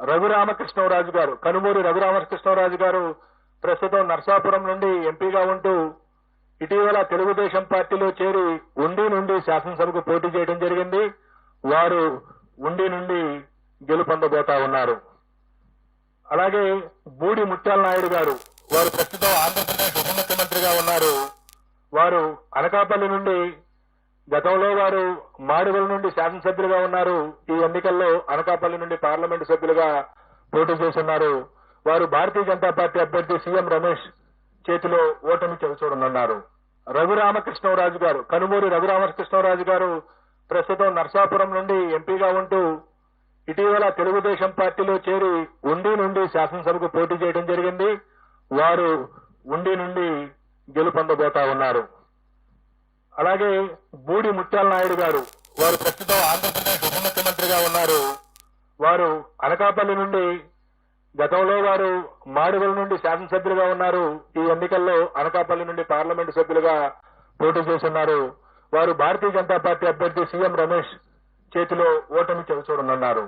రఘురామకృష్ణరాజు గారు కనుమూరి రఘురామకృష్ణరాజు గారు ప్రస్తుతం నర్సాపురం నుండి ఎంపీగా ఉంటూ ఇటీవల తెలుగుదేశం పార్టీలో చేరి ఉండి నుండి శాసనసభకు పోటీ చేయడం జరిగింది. వారు ఉండి నుండి గెలుపొందబోతా ఉన్నారు. అలాగే బూడి ముత్యాల నాయుడు గారు వారు ప్రస్తుతం ఆంధ్రప్రదేశ్ ఉప ముఖ్యమంత్రిగా ఉన్నారు. వారు అనకాపల్లి నుండి గతంలో వారు మాడుగుల నుండి శాసనసభ్యులుగా ఉన్నారు. ఈ ఎన్నికల్లో అనకాపల్లి నుండి పార్లమెంటు సభ్యులుగా పోటీ చేస్తున్నారు. వారు భారతీయ జనతా పార్టీ అభ్యర్థి సీఎం రమేష్ చేతిలో ఓటమి చవిచూడనున్నారు రఘురామకృష్ణరాజు గారు కనుమూరి రఘురామకృష్ణరాజు గారు ప్రస్తుతం నర్సాపురం నుండి ఎంపీగా ఉంటూ ఇటీవల తెలుగుదేశం పార్టీలో చేరి ఉండి నుండి శాసనసభకు పోటీ చేయడం జరిగింది. వారు ఉండి నుండి గెలుపొందబోతా ఉన్నారు. అలాగే బూడి ముత్యాల నాయుడు గారు వారు ప్రస్తుతం ఆంధ్రప్రదేశ్ ఉప ముఖ్యమంత్రిగా ఉన్నారు. వారు అనకాపల్లి నుండి గతంలో వారు మాడుగుల నుండి శాసనసభ్యులుగా ఉన్నారు. ఈ ఎన్నికల్లో అనకాపల్లి నుండి పార్లమెంటు సభ్యులుగా పోటీ చేస్తున్నారు. వారు భారతీయ జనతా పార్టీ అభ్యర్థి సీఎం రమేష్ చేతిలో ఓటమి చవిచూడనున్నారు.